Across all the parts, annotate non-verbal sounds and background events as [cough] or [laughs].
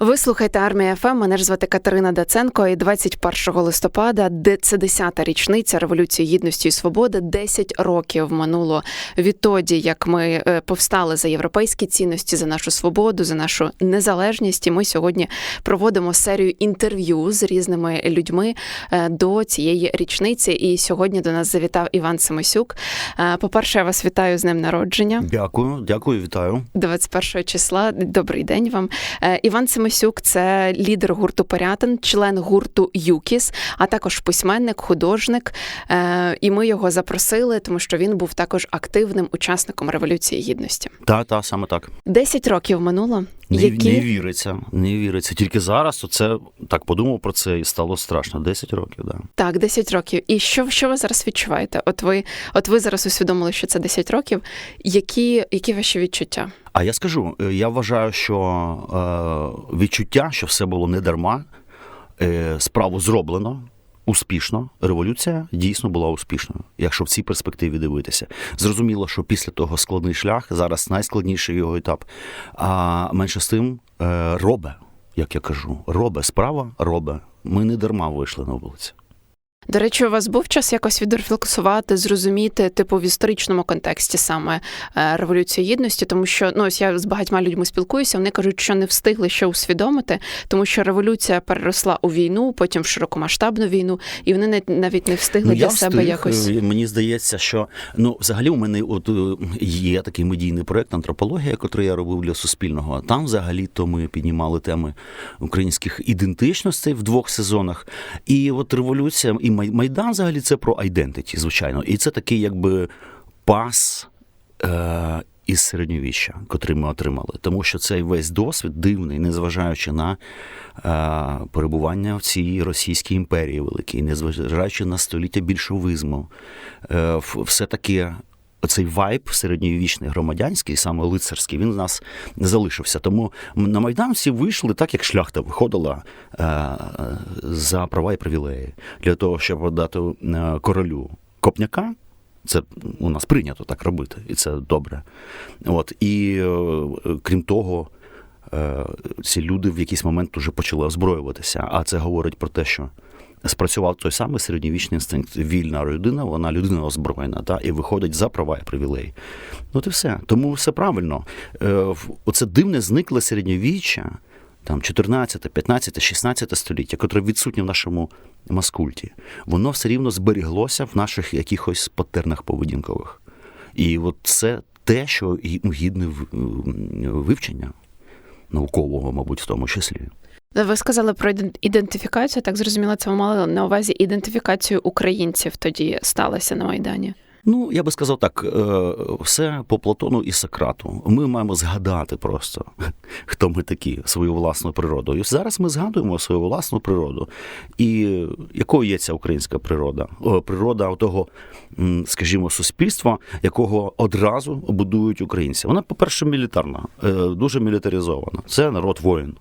Ви слухаєте армія ФМ. Мене ж звати Катерина Даценко. І 21 листопада, де це 10-та річниця революції гідності і свободи. 10 років минуло відтоді, як ми е, повстали за європейські цінності, за нашу свободу, за нашу незалежність. І ми сьогодні проводимо серію інтерв'ю з різними людьми е, до цієї річниці. І сьогодні до нас завітав Іван Семисюк. Е, По-перше, я вас вітаю з ним народження. Дякую, дякую, вітаю. 21 числа. Добрий день вам. Іван Семисюк це лідер гурту Порятин, член гурту ЮКІС, а також письменник, художник. Е, І ми його запросили, тому що він був також активним учасником революції гідності. Та, та, саме так. Десять років минуло. Не, які не віриться, не віриться. Тільки зараз оце так подумав про це і стало страшно. 10 років, да. так, 10 років. І що, що ви зараз відчуваєте? От ви, от ви зараз усвідомили, що це 10 років. Які, які ваші відчуття? А я скажу, е, я вважаю, що е, відчуття, що все було не дарма, е, справу зроблено. Успішно революція дійсно була успішною, якщо в цій перспективі дивитися. Зрозуміло, що після того складний шлях зараз найскладніший його етап. А менше з тим робе, як я кажу, робе справа, робе. Ми не дарма вийшли на вулиці. До речі, у вас був час якось відрефлексувати, зрозуміти, типу, в історичному контексті саме е, революції гідності, тому що ну ось я з багатьма людьми спілкуюся. Вони кажуть, що не встигли ще усвідомити, тому що революція переросла у війну, потім в широкомасштабну війну, і вони навіть не встигли для я себе встиг. якось. Е, Мені здається, що ну взагалі у мене от е, є такий медійний проект антропологія, який я робив для Суспільного. Там взагалі то ми піднімали теми українських ідентичностей в двох сезонах. І от революція і майдан, взагалі, це про айдентиті, звичайно. І це такий, якби пас. Е- із середньовіща, котрий ми отримали, тому що цей весь досвід дивний, незважаючи на е, перебування в цій Російській імперії великій, незважаючи на століття більшовизму, е, все-таки оцей вайб середньовічний громадянський, саме лицарський, він в нас не залишився. Тому на Майдан всі вийшли так, як шляхта виходила е, за права і привілеї для того, щоб дати е, королю копняка. Це у нас прийнято так робити, і це добре. От і е, крім того, ці люди в якийсь момент вже почали озброюватися. А це говорить про те, що спрацював той самий середньовічний інстинкт. Вільна людина, вона людина озброєна, та, і виходить за права і привілеї. Ну, і все. Тому все правильно. Е, Оце дивне зникле середньовіччя, там 14, 15, 16 століття, котре відсутнє в нашому маскульті, воно все рівно зберіглося в наших якихось патернах поведінкових. І от це те, що гідне вивчення наукового, мабуть, в тому числі. Ви сказали про іден- ідентифікацію. Так зрозуміло, це ви мали на увазі ідентифікацію українців тоді сталося на майдані. Ну, я би сказав так, е, все по Платону і Сократу. Ми маємо згадати просто, [laughs] хто ми такі, свою власну природу. І зараз ми згадуємо свою власну природу. І якою є ця українська природа? Природа того, скажімо, суспільства, якого одразу будують українці. Вона, по-перше, мілітарна, е, дуже мілітаризована. Це народ воїн.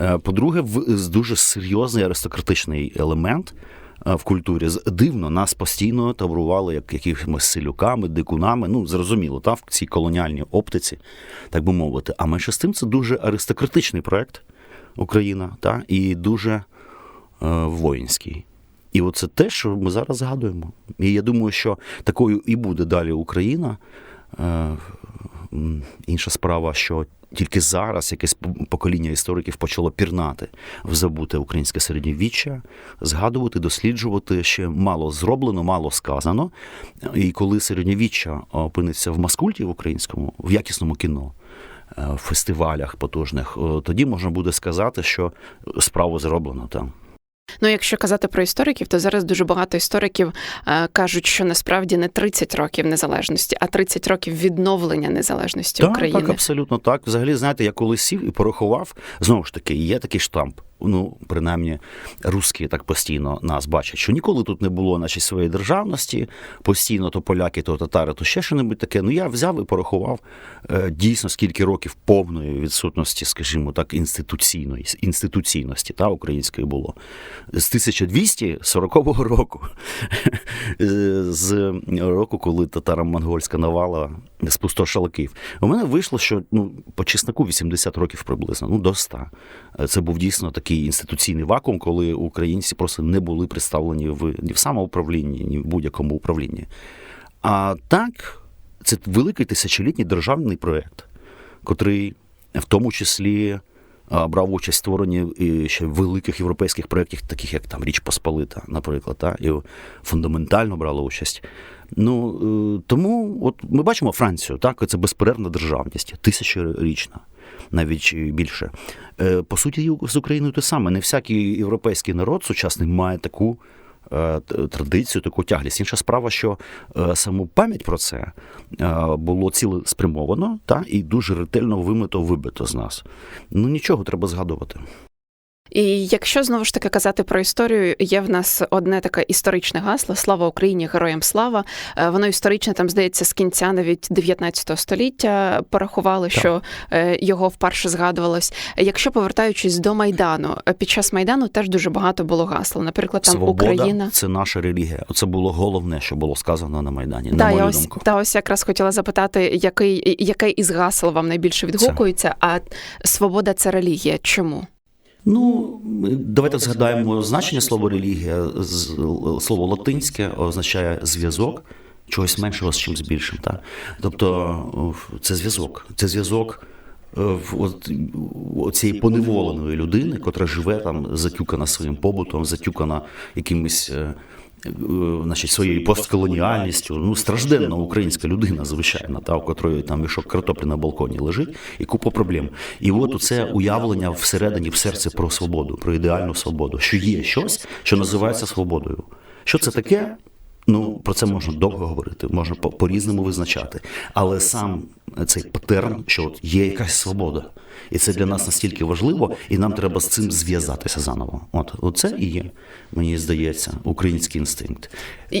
Е, По-друге, дуже серйозний аристократичний елемент в культурі. Дивно, нас постійно таврували як якимись селюками, дикунами. Ну, зрозуміло, та, в цій колоніальній оптиці, так би мовити. А менше з тим, це дуже аристократичний проект Україна, та, і дуже е, воїнський. І оце те, що ми зараз згадуємо. І я думаю, що такою і буде далі Україна. Е, Інша справа, що тільки зараз якесь покоління істориків почало пірнати в забуте українське середньовіччя, згадувати, досліджувати ще мало зроблено, мало сказано. І коли середньовіччя опиниться в маскульті в українському, в якісному кіно, е, фестивалях потужних, тоді можна буде сказати, що справу зроблено там. Ну, якщо казати про істориків, то зараз дуже багато істориків е, кажуть, що насправді не 30 років незалежності, а 30 років відновлення незалежності Так, України. так, абсолютно так. Взагалі, знаєте, я коли сів і порахував, знову ж таки, є такий штамп ну принаймні русські так постійно нас бачать, що ніколи тут не було нашої своєї державності, постійно то поляки, то татари, то ще що-небудь таке. Ну я взяв і порахував е, дійсно скільки років повної відсутності, скажімо так, інституційної інституційності та української було з 1240 року, [laughs] з року, коли татаро-монгольська навала спустошила Київ. У мене вийшло, що ну по чесноку 80 років приблизно, ну до 100. Це був дійсно такий інституційний вакуум, коли українці просто не були представлені в ні в самоуправлінні, ні в будь-якому управлінні. А так, це великий тисячолітній державний проєкт, котрий в тому числі брав участь в створенні і ще великих європейських проєктів, таких як там Річ Посполита, наприклад, та, і фундаментально брала участь. Ну е, тому, от ми бачимо Францію, так, це безперервна державність, тисячорічна, навіть більше. Е, По суті, з Україною те саме. Не всякий європейський народ сучасний має таку е, традицію, таку тяглість. Інша справа, що саму пам'ять про це було цілеспрямовано та, і дуже ретельно вимито, вибито з нас. Ну нічого, треба згадувати. І якщо знову ж таки казати про історію, є в нас одне таке історичне гасло Слава Україні, героям слава. Е, Воно історичне там здається з кінця навіть 19 століття порахували, Так. що е, його вперше згадувалось. Якщо повертаючись до майдану, е, під час майдану теж дуже багато було гасл. Наприклад, там Свобода Україна. це наша релігія. Оце було головне, що було сказано на Майдані. на мою я ось, думку. та ось якраз хотіла запитати, який, яке із гасел вам найбільше відгукується, а свобода це релігія. Чому? Ну, давайте згадаємо значення слова релігія. Слово латинське означає зв'язок чогось меншого з чимось більшим. Так? Тобто це зв'язок. Це зв'язок е, цієї поневоленої людини, котра живе там, затюкана своїм побутом, затюкана якимись. Е, Значить, своєю постколоніальністю, ну стражденна українська людина, звичайно, та у котрої там мішок картоплі на балконі лежить, і купа проблем. І от це уявлення всередині в серці про свободу, про ідеальну свободу, що є щось, що називається свободою. Що це таке? Ну про це можна довго говорити, можна по-різному визначати. Але сам цей патерн, що от є якась свобода, і це для нас настільки важливо, і нам треба з цим зв'язатися заново. От оце і є, мені здається, український інстинкт.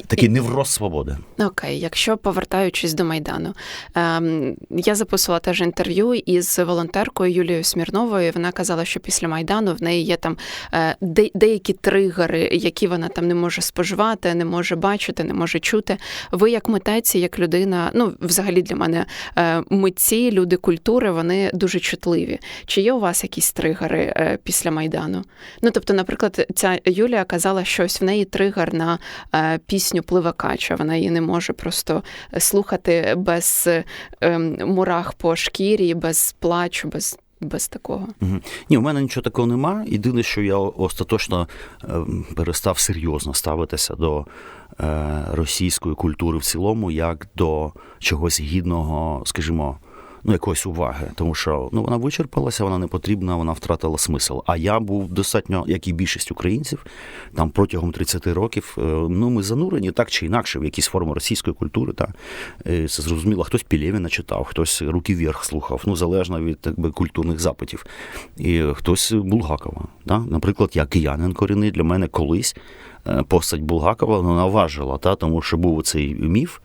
Такий невроз свободи. Окей, якщо повертаючись до майдану, ем, я записувала теж інтерв'ю із волонтеркою Юлією Смірновою. Вона казала, що після майдану в неї є там е, де, деякі тригери, які вона там не може споживати, не може бачити, не може чути. Ви, як митець, як людина, ну взагалі для мене е, митці, люди культури, вони дуже чутливі. Чи є у вас якісь тригери е, після майдану? Ну тобто, наприклад, ця Юлія казала, що ось в неї тригер на е, пісню Пливакача. Вона її не може просто слухати без е, мурах по шкірі, без плачу, без, без такого. Мгм. Ні, у мене нічого такого нема. Єдине, що я остаточно перестав серйозно ставитися до російської культури в цілому, як до чогось гідного, скажімо. Ну, якоїсь уваги, тому що ну вона вичерпалася, вона не потрібна, вона втратила смисл. А я був достатньо, як і більшість українців, там протягом 30 років. е, Ну, ми занурені так чи інакше в якісь форми російської культури. Та Е, це зрозуміло, хтось Пілєвіна читав, хтось руки вверх слухав, ну залежно від так би, культурних запитів. І хтось Булгакова. Да? Наприклад, я киянин корінний, для мене колись е, постать Булгакова ну, наважила, та? тому що був цей міф.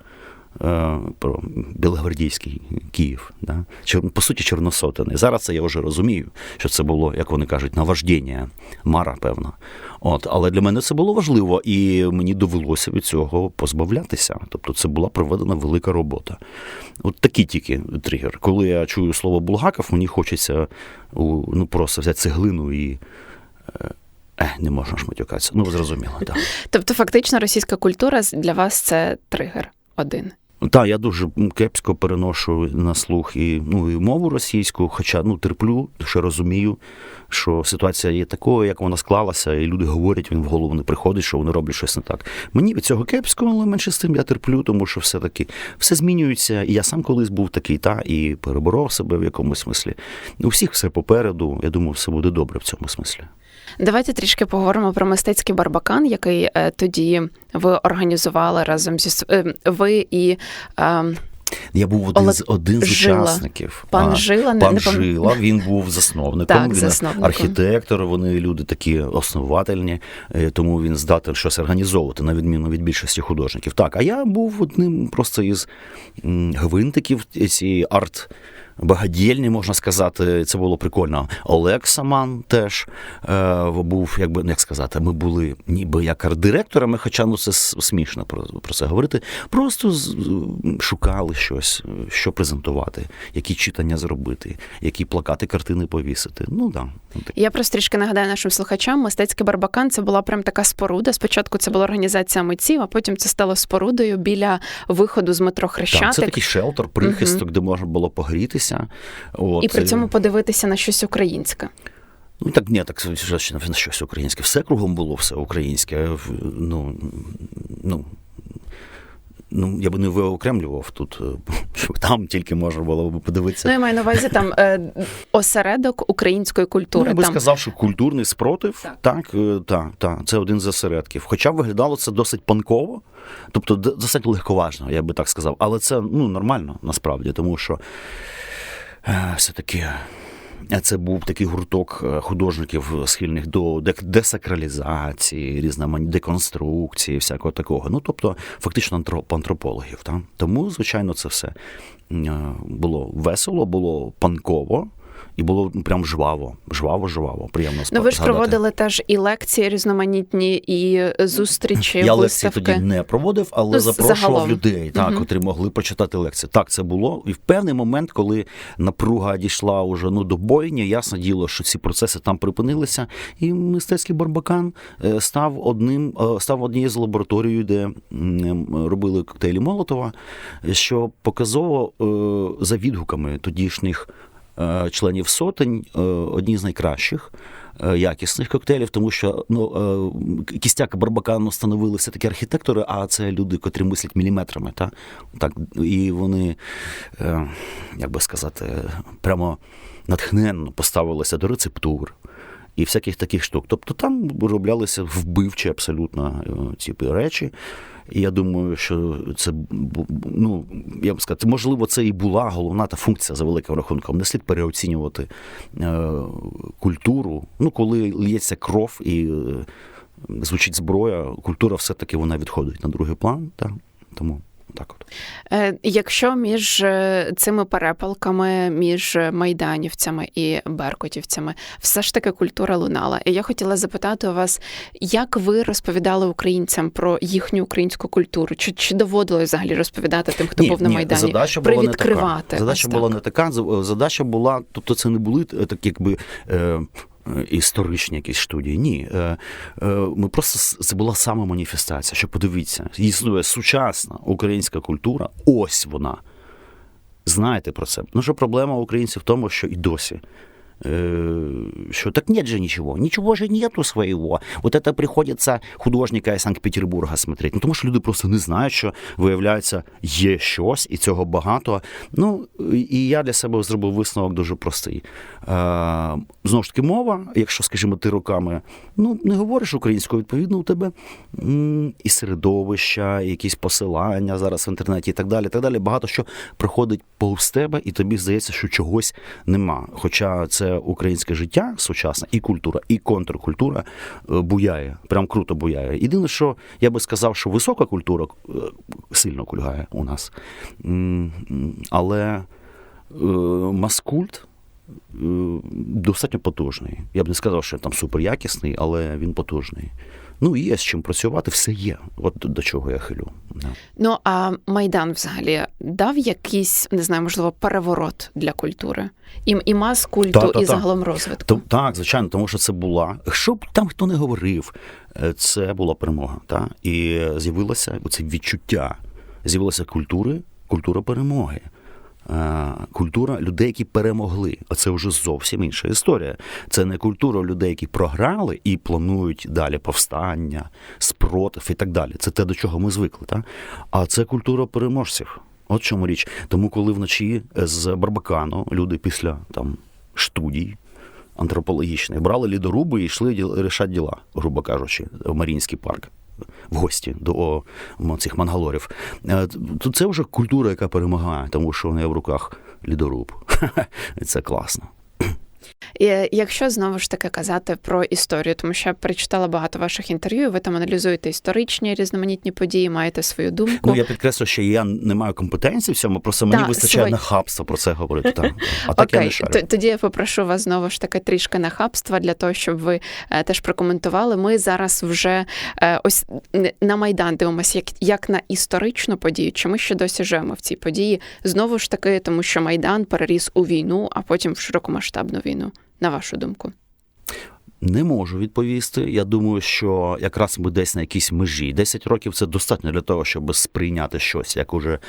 е, Про Білогвардійський Київ, да? По суті, чорносотений. Зараз це я вже розумію, що це було, як вони кажуть, наваждіння, мара, певно. От, але для мене це було важливо, і мені довелося від цього позбавлятися. Тобто, це була проведена велика робота. От такі тільки тригер. Коли я чую слово Булгаков, мені хочеться ну, просто взяти цеглину і. Е, не можна ж матюкатися. Ну, зрозуміло, так. Тобто, фактично, російська культура для вас це тригер один. Так, я дуже кепсько переношу на слух і, ну, і мову російську, хоча ну, терплю, що розумію, що ситуація є такою, як вона склалася, і люди говорять, він в голову не приходить, що вони роблять щось не так. Мені від цього кепсько, але менше з тим я терплю, тому що все-таки все змінюється. І я сам колись був такий, та, і переборов себе в якомусь смислі. У всіх все попереду. Я думаю, все буде добре в цьому смислі. Давайте трішки поговоримо про мистецький барбакан, який е, тоді ви організували разом зі е, ви і. Я був один Олег з один з Жила. учасників. Пан А, Жила, пан не Жила, він був засновником. Так, він засновником. архітектор. Вони люди такі основательні, е, тому він здатен щось організовувати на відміну від більшості художників. Так, а я був одним просто із гвинтиків цієї арт. Багадільні, можна сказати, це було прикольно. Олег Саман теж е, був, якби як сказати, ми були ніби як арт-директорами, хоча ну це смішно про, про це говорити. Просто з- шукали щось, що презентувати, які читання зробити, які плакати, картини повісити. Ну да, ну. Я просто трішки нагадаю нашим слухачам, мистецький барбакан це була прям така споруда. Спочатку це була організація митців, а потім це стало спорудою біля виходу з метро Хрещатик. Так, це такий шелтер, прихисток, де можна було погрітися. От. І при цьому подивитися на щось українське. Ну так ні, так на щось українське. Все кругом було все українське. Ну, ну, ну я би не виокремлював тут, е, що там тільки можна було б подивитися. Ну, я маю на увазі там е, осередок української Ну, культури. я би там. сказав, що культурний спротив, Так. так, так, так, так, це один з осередків. Хоча виглядало це досить панково, тобто досить легковажно, я би так сказав. Але це ну, нормально насправді, тому що е, все-таки. е, Це був такий гурток е, художників, схильних до десакралізації, різноманітної деконструкції, всякого такого. Ну, тобто, фактично антроп- антропологів. Та? Тому, звичайно, це все е, було весело, було панково. І було ну, прям жваво, жваво, жваво, приємно Ну, ви ж згадати. проводили теж і лекції різноманітні, і зустрічі, Я лекції тоді не проводив, але Ну, запрошував загалом. людей, так, Мгм. котрі могли почитати лекції. Так, це було. І в певний момент, коли напруга дійшла уже ну, до бойні, ясно діло, що ці процеси там припинилися. І мистецький барбакан е, став одним, е, став однією з лабораторій, де робили коктейлі Молотова, що показово е, за відгуками тодішніх членів сотень е, одні з найкращих. е, Якісних коктейлів, тому що ну е, кістяк барбакану становили все таки архітектори, а це люди, котрі мислять міліметрами, та так і вони, е, як би сказати, прямо натхненно поставилися до рецептур і всяких таких штук. Тобто там вироблялися вбивчі абсолютно е, ці речі. І я думаю, що це ну я б сказати, можливо, це і була головна та функція за великим рахунком. Не слід переоцінювати е, культуру. Ну, коли лється кров і е, звучить зброя, культура все-таки вона відходить на другий план. Та, Тому так от. Е, Якщо між е, цими перепалками, між майданівцями і беркутівцями, все ж таки культура лунала. І я хотіла запитати у вас, як ви розповідали українцям про їхню українську культуру? Чи, чи доводилось взагалі розповідати тим, хто був на майдані? Задача була не така. Задача ось була так. не така. Задача була, тобто це не були е, такі, якби. Е, Історичні якісь студії. Ні. Е, е, Ми просто це була саме маніфестація. Що подивіться, існує сучасна українська культура, ось вона. Знаєте про це. Ну що проблема українців в тому, що і досі. э, Что так нет же ничего, ничего же нету своего. Вот это приходится художника із Санкт-Петербурга смотреть. Ну тому що люди просто не знають, що виявляється, є щось, і цього багато. Ну і я для себе зробив висновок дуже простий. Знову ж таки, мова, якщо, скажімо, ти руками ну, не говориш українською, відповідно, у тебе і середовища, і якісь посилання зараз в інтернеті і так далі. так далі. Багато що приходить повз тебе, і тобі здається, що чогось нема. Хоча це українське життя сучасне, і культура, і контркультура е, буяє, прям круто буяє. Єдине, що я би сказав, що висока культура е, сильно кульгає у нас. Але е, маскульт. Е, Достатньо потужний. Я б не сказав, що там суперякісний, але він потужний. Ну, і є з чим працювати, все є. От до чого я хилю. Да. Ну а майдан взагалі дав якийсь, не знаю, можливо, переворот для культури і, і мас культу, Та-та-та. і загалом розвитку. То, так, звичайно, тому що це була. Що б там хто не говорив, е, це була перемога. Та? І з'явилося оце відчуття. З'явилася культури, культура перемоги. Е, Культура людей, які перемогли. А це вже зовсім інша історія. Це не культура людей, які програли і планують далі повстання, спротив і так далі. Це те, до чого ми звикли. Та? А це культура переможців. От чому річ. Тому, коли вночі з Барбакану люди після там студій антропологічних брали лідоруби і йшли рішати діла, грубо кажучи, в Марінський парк. В гості до цих мангалорів. Е, То це вже культура, яка перемагає, тому що в в руках лідоруб. [laughs] Це класно. І якщо знову ж таки казати про історію, тому що я перечитала багато ваших інтерв'ю, ви там аналізуєте історичні різноманітні події, маєте свою думку. Ну я підкреслю, що я не маю компетенції в цьому, просто мені Так, вистачає сьогодні- нахабства про це говорити. Так. А так я не шарю. тоді я попрошу вас знову ж таки трішки нахабства для того, щоб ви е, теж прокоментували. Ми зараз вже е, ось на Майдан дивимося як, як на історичну подію. Чи ми ще досі живемо в цій події? Знову ж таки, тому що Майдан переріс у війну, а потім в широкомасштабну війну. На вашу думку, Не можу відповісти. Я думаю, що якраз ми десь на якійсь межі. 10 років це достатньо для того, щоб сприйняти щось як уже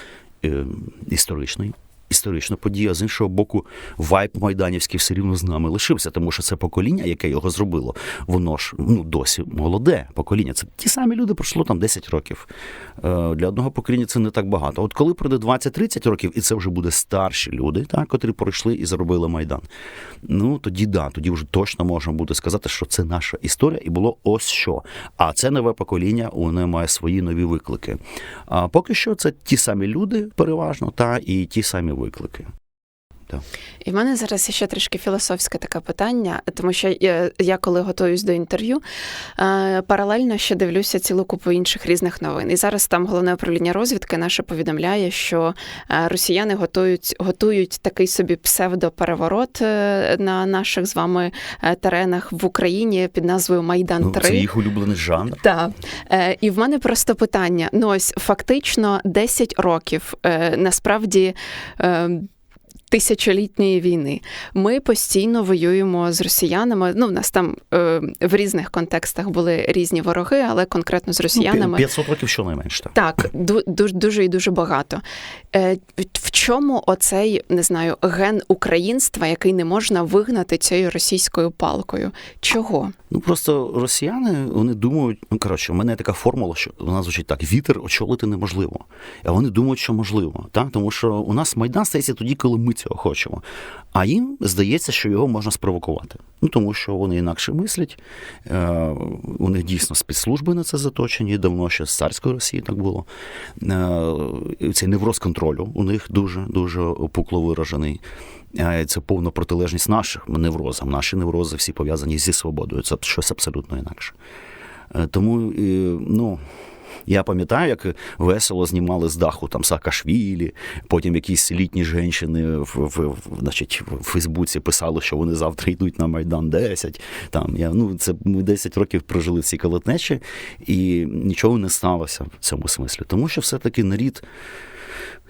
е, історичний. Історична подія, з іншого боку, вайб майданівський все рівно з нами лишився, тому що це покоління, яке його зробило, воно ж ну досі молоде покоління. Це ті самі люди пройшло там 10 років. Е, Для одного покоління це не так багато. От коли пройде 20-30 років, і це вже буде старші люди, так, котрі пройшли і зробили майдан. Ну тоді да, тоді вже точно можна буде сказати, що це наша історія, і було ось що. А це нове покоління, воно має свої нові виклики. А поки що це ті самі люди, переважно, та і ті самі виклики. виклики. І в мене зараз ще трішки філософське таке питання, тому що я, я коли готуюсь до інтерв'ю, е, паралельно ще дивлюся цілу купу інших різних новин. І зараз там головне управління розвідки наше повідомляє, що е, росіяни готують, готують такий собі псевдопереворот е, на наших з вами теренах в Україні під назвою Майдан Ну, 3 це їх улюблений жанр. так. І в мене просто питання: ну ось фактично 10 років насправді. Тисячолітньої війни ми постійно воюємо з росіянами. Ну, в нас там е, в різних контекстах були різні вороги, але конкретно з Ну, росіянами 500 років щонайменше. Так. так, дуже, дуже і дуже багато. Е, в чому оцей не знаю ген українства, який не можна вигнати цією російською палкою? Чого? Ну просто росіяни вони думають, ну коротше, у мене така формула, що вона звучить так: вітер очолити неможливо. А вони думають, що можливо. Так? Тому що у нас майдан стається тоді, коли ми цього хочемо. А їм здається, що його можна спровокувати. Ну тому що вони інакше мислять. Е, у них дійсно спецслужби на це заточені. Давно ще з царської Росії так було. Е, цей невроз контролю у них дуже дуже опукло виражений. Е, Це повна протилежність наших неврозам. Наші неврози всі пов'язані зі свободою. Це щось абсолютно інакше. Е, Тому, ну. Я пам'ятаю, як весело знімали з даху там Саакашвілі, потім якісь літні жінки в, в, значить, в Фейсбуці писали, що вони завтра йдуть на Майдан 10. Там, я, ну, це ми 10 років прожили в цій колотнечі, і нічого не сталося в цьому смислі. Тому що все-таки нарід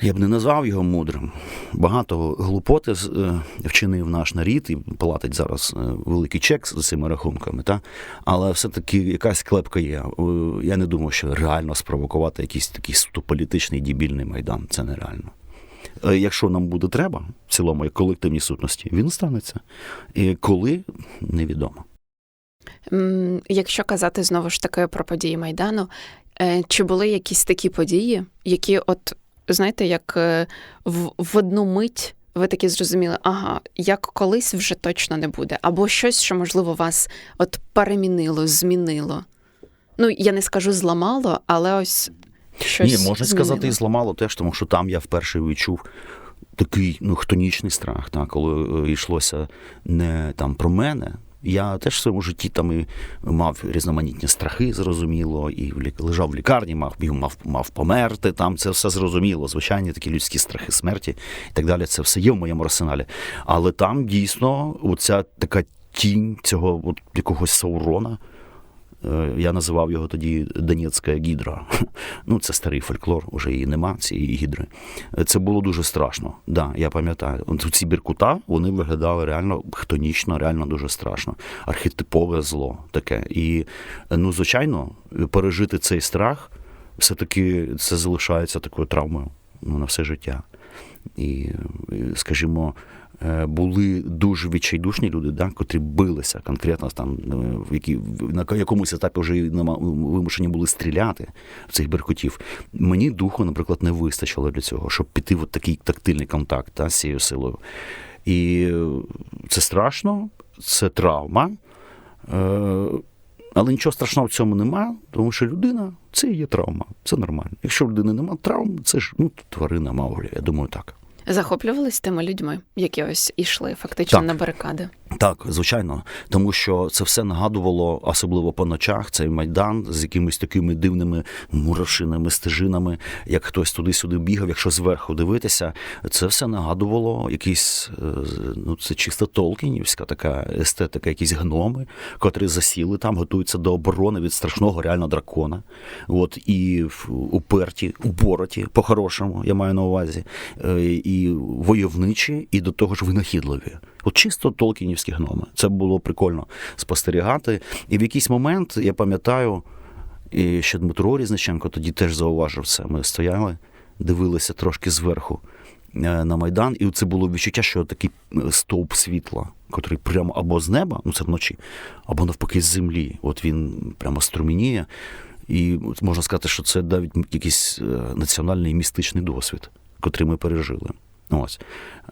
я б не назвав його мудрим. Багато глупоти е, вчинив наш нарід і платить зараз е, великий чек з цими рахунками. Та? Але все-таки якась клепка є. Е, Я не думаю, що реально спровокувати якийсь такий суто політичний дібільний майдан. Це нереально. Якщо нам буде треба, в цілому, як колективній сутності, він станеться. І коли невідомо. Якщо казати знову ж таки про події Майдану, чи були якісь такі події, які, от знаєте, як е, в, в одну мить ви такі зрозуміли, ага, як колись вже точно не буде, або щось, що можливо вас от перемінило, змінило. Ну, я не скажу зламало, але ось щось. Ні, можна сказати, і зламало теж, тому що там я вперше відчув такий ну, хтонічний страх, так, коли е, йшлося не там про мене. Я теж в своєму житті там і мав різноманітні страхи, зрозуміло, і лежав в лікарні, мав, мав, мав померти. Там це все зрозуміло. Звичайні такі людські страхи смерті і так далі. Це все є в моєму арсеналі. Але там дійсно оця така тінь цього от якогось Саурона. Е, Я називав його тоді Донецька гідра. [laughs] Ну, це старий фольклор, уже її нема, цієї гідри. Це було дуже страшно. Да, я пам'ятаю. Ці біркута вони виглядали реально хтонічно, реально дуже страшно. Архетипове зло таке. І, ну, звичайно, пережити цей страх все-таки це залишається такою травмою ну, на все життя. І, скажімо, були дуже відчайдушні люди, да, котрі билися конкретно там, е, в які, на якомусь етапі вже нема- вимушені були стріляти в цих беркутів. Мені духу, наприклад, не вистачило для цього, щоб піти в такий тактильний контакт та, з цією силою. І е, це страшно, це травма. Е, Але нічого страшного в цьому нема, тому що людина це є травма. Це нормально. Якщо людини нема травм, це ж ну, тварина Мауглі, я думаю, так. Захоплювались тими людьми, які ось ішли фактично Так. на барикади. Так, звичайно, тому що це все нагадувало, особливо по ночах, цей майдан з якимись такими дивними мурашинами, стежинами, як хтось туди-сюди бігав, якщо зверху дивитися, це все нагадувало якийсь, е, ну це чисто толкінівська така естетика, якісь гноми, котрі засіли там, готуються до оборони від страшного реально дракона. От і уперті, упороті, по-хорошому, я маю на увазі, е, і войовничі, і до того ж винахідливі. От чисто толкінівські гноми. Це було прикольно спостерігати. І в якийсь момент я пам'ятаю, і ще Дмитро Різниченко тоді теж зауважив це. Ми стояли, дивилися трошки зверху е, на Майдан, і це було відчуття, що такий е, стовп світла, котрий прямо або з неба, ну це вночі, або навпаки з землі. От він прямо струмініє. І можна сказати, що це навіть якийсь е, національний містичний досвід, котрий ми пережили. Ось.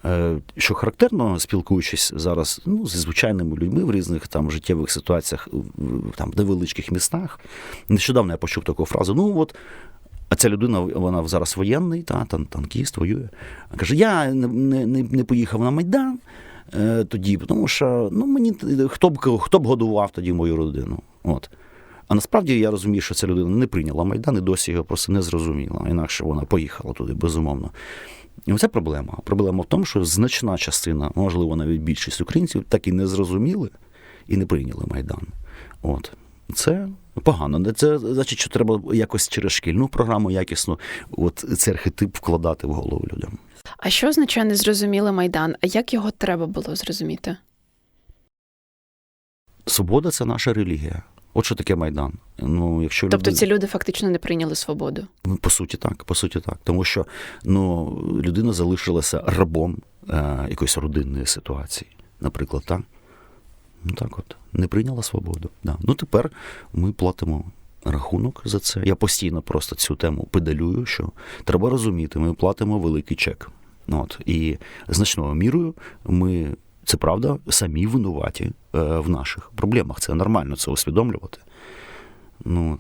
Е, Що характерно, спілкуючись зараз ну, зі звичайними людьми в різних там життєвих ситуаціях, в- невеличких містах. Нещодавно я почув таку фразу: ну от. А ця людина, вона зараз воєнний, та, тан- танкіст, воює. Каже: я не, не- не поїхав на Майдан е, тоді, тому що ну, мені хто б, хто б годував тоді мою родину. От. А насправді я розумію, що ця людина не прийняла Майдан і досі його просто не зрозуміла. Інакше вона поїхала туди, безумовно. І оце проблема. Проблема в тому, що значна частина, можливо, навіть більшість українців так і не зрозуміли і не прийняли Майдан. От. Це погано. Це значить, що треба якось через шкільну програму якісно от цей архетип вкладати в голову людям. А що означає незрозумілий майдан? А як його треба було зрозуміти? Свобода це наша релігія. От що таке Майдан. Ну, якщо Тобто людина- ці люди фактично не прийняли свободу. Ну, По суті, так, по суті, так. Тому що ну, людина залишилася рабом е, якоїсь родинної ситуації, наприклад, так. Ну так от, не прийняла свободу. Да. Ну тепер ми платимо рахунок за це. Я постійно просто цю тему педалюю, що треба розуміти, ми платимо великий чек. От, і значною мірою ми, це правда, самі винуваті е, в наших проблемах. Це нормально це усвідомлювати. Ну,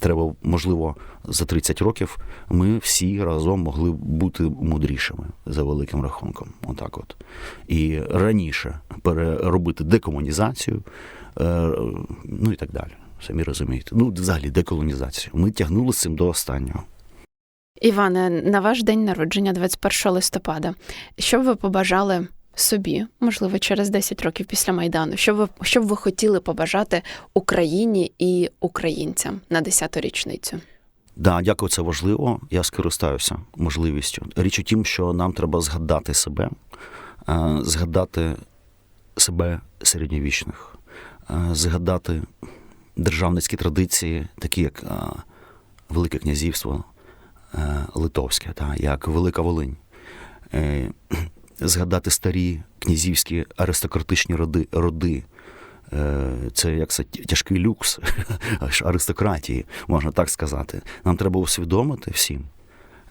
треба, можливо, за 30 років ми всі разом могли бути мудрішими за великим рахунком. Отак от. І раніше переробити декомунізацію, е, ну і так далі. Самі розумієте. Ну, взагалі, деколонізацію. Ми тягнули з цим до останнього. Іване, на ваш день народження, 21 листопада, що б ви побажали собі, можливо, через 10 років після Майдану? Що ви, що б ви хотіли побажати Україні і українцям на 10-ту річницю? Да, дякую, це важливо. Я скористаюся можливістю. Річ у тім, що нам треба згадати себе, е, згадати себе середньовічних, е, згадати державницькі традиції, такі як е, Велике князівство Литовське, як Велика Волинь. Згадати старі князівські аристократичні роди, роди. Е, Це як це тяжкий люкс [laughs] аж аристократії, можна так сказати. Нам треба усвідомити всім,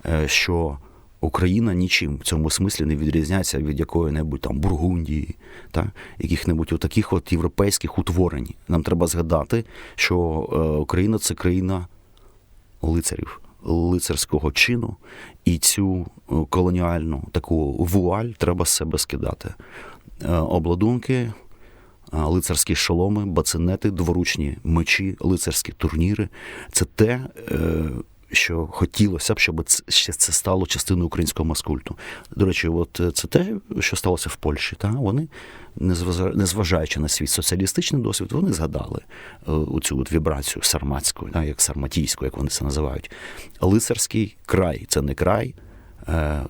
е, що Україна нічим в цьому смислі не відрізняється від якої-небудь там Бургундії, та яких-небудь таких от європейських утворень. Нам треба згадати, що е, Україна це країна лицарів, лицарського чину, і цю е, колоніальну таку вуаль треба з себе скидати. Е, Обладунки, лицарські шоломи, бацинети, дворучні мечі, лицарські турніри це те, е, що хотілося б, щоб це- це стало частиною українського маскульту. До речі, от е, це те, що сталося в Польщі. Та? Вони, незважа- незважаючи на свій соціалістичний досвід, вони згадали е, оцю от вібрацію сарматську, та, як сарматійську, як вони це називають. Лицарський край це не край е,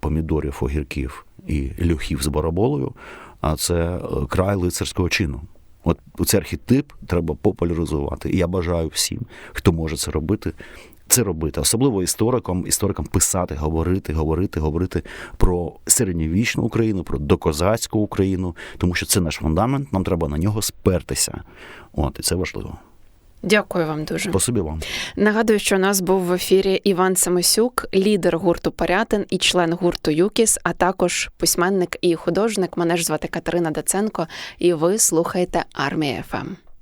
помідорів, огірків і люхів з бараболою, а це край лицарського чину. От цей архетип треба популяризувати. І я бажаю всім, хто може це робити, це робити. Особливо історикам, історикам писати, говорити, говорити, говорити про середньовічну Україну, про докозацьку Україну, тому що це наш фундамент, нам треба на нього спертися. От, і це важливо. Дякую вам дуже. Спасибі вам. Нагадую, що у нас був в ефірі Іван Самосюк, лідер гурту Порятин і член гурту Юкіс, а також письменник і художник. Мене ж звати Катерина Даценко, і ви слухаєте Армія ФМ.